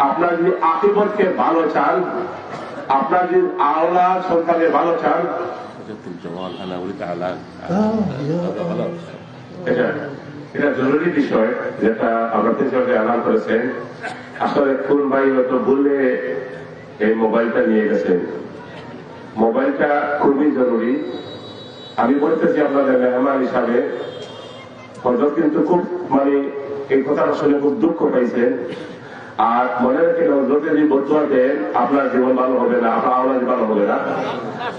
আপনার যদি আকিবতকে ভালো চান আপনার যদি আওলা সন্তানের ভালো চান আসলে এই মোবাইলটা নিয়ে গেছেন মোবাইলটা খুবই জরুরি আমি বলতেছি আপনাদের মেহমান হিসাবে হজরত কিন্তু খুব মানে এই কথাটা শুনে খুব দুঃখ পাইছেন। আর মনে রাখেন, হজরত যদি বদুয়া দেন, আপনার জীবন ভালো হবে না, আপনার আওলাদ ভালো হবে না।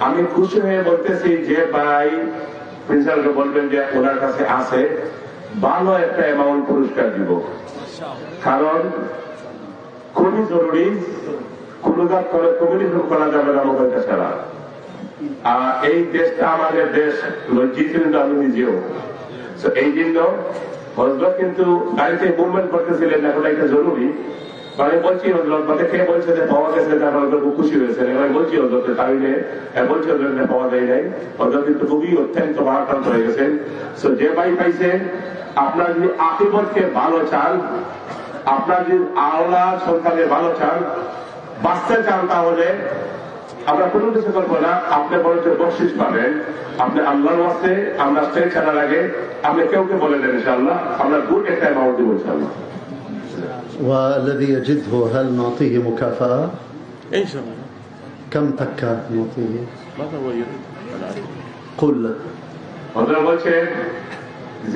আমি খুশি হয়ে বলতেছি যে ভাই প্রিন্সিপালকে বলবেন যে ওনার কাছে আছে, ভালো একটা অ্যামাউন্ট পুরস্কার দিব। কারণ খুবই জরুরি, কোন কাজ করে কমিউনিকেশন করা যাবে না মোবাইলটা ছাড়া আর। এই দেশটা আমাদের দেশ লজ্জিত আমি নিজেও। এই জন্য হজরত কিন্তু গাড়িতে মুভমেন্ট করতেছিলেন, এখন এটা জরুরি। মানে বলছি হজরত মানে কে বলছে যে পাওয়া গেছে যে আপনার খুব খুশি হয়েছেন এবার বলছি হজরত তাইলে বলছি হজরত পাওয়া যায় নাই। হজরত কিন্তু খুবই অত্যন্ত ভারাক্রান্ত হয়ে গেছেন। তো যে ভাই পাইছেন আপনার যদি আকিবতকে ভালো চান, আপনার যদি আওলা সন্তানের ভালো চান, বাঁচতে চান তাহলে আমরা কোনো কিছু করবো না আপনি বরঞ্চ বকশিস পাবেন আপনি আল্লাহর ওয়াস্তে আমরা স্টেজ ছাড়ার আগে আপনি কেউ কে বলে দেন ইনশাআল্লাহ আমরা গুড একটা অ্যামাউন্ট দিব ইনশাআল্লাহ والذي يجده هل نعطيه مكافأة؟ ان شاء الله كم تكة نعطيه؟ ماذا هو يريد انا أعرف. قل له ওনারা বলছেন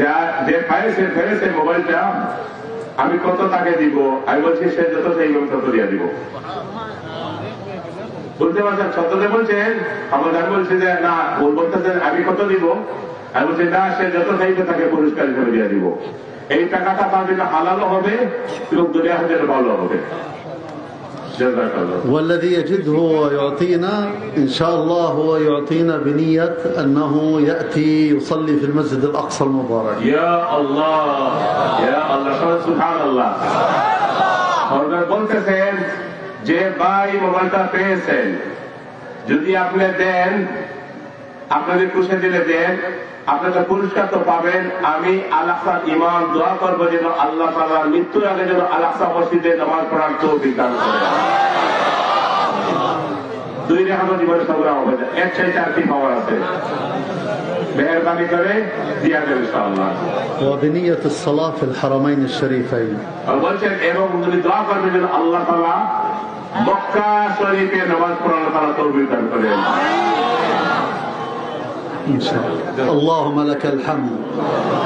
যা যে পাইছে ফেরেছে মোবাইলটা আমি কত তাকে দিব আমি বলছি সে যত চাইবে আমি তত দিয়ে দিব বুঝতে পারছেন সত্যতে বলছেন আমার আমি বলছি যে না ওর বলতেছেন আমি কত দিব আমি বলছি না সে যত চাইবে তাকে পুরস্কার হিসেবে দিয়ে দিব এই টাকাটা তার জন্য হালালও হবে এবং দুনিয়া হাজার ভালো হবে জাযাকাল্লাহ। والذي يجده ويعطينا إن شاء الله هو يعطينا بنية أنه يأتي يصلي في المسجد الأقصى المبارك ইয়া আল্লাহ ইয়া আল্লাহ সুবহানাল্লাহ হযরত বলতেছেন যে ভাই মোবাইলটা পেয়েছেন যদি আপনি দেন আপনাদের খুশি দিলে দেন আপনাদের পুরস্কার তো পাবেন আমি আলাক্সার ইমান দোয়া করবো যেন আল্লাহ তাআলা মৃত্যুর আগে যেন আলাক্সা মসজিদে নামাজ পড়ার তো বিজ্ঞান করে দুই রেখানো জীবনে সংগ্রাম হবে না। এক চাইতে আর কি পাওয়ার আছে মেহরবানি করে দিয়া দেবে ইনশাআল্লাহ وبنية الصلاة في الحرمين الشريفين আর বলছেন এবং যদি দোয়া করবেন যেন আল্লাহ তালা মক্কা শরীফে নামাজ পড়ানো তারা তৌফিক দান করেন إن شاء الله اللهم لك الحمد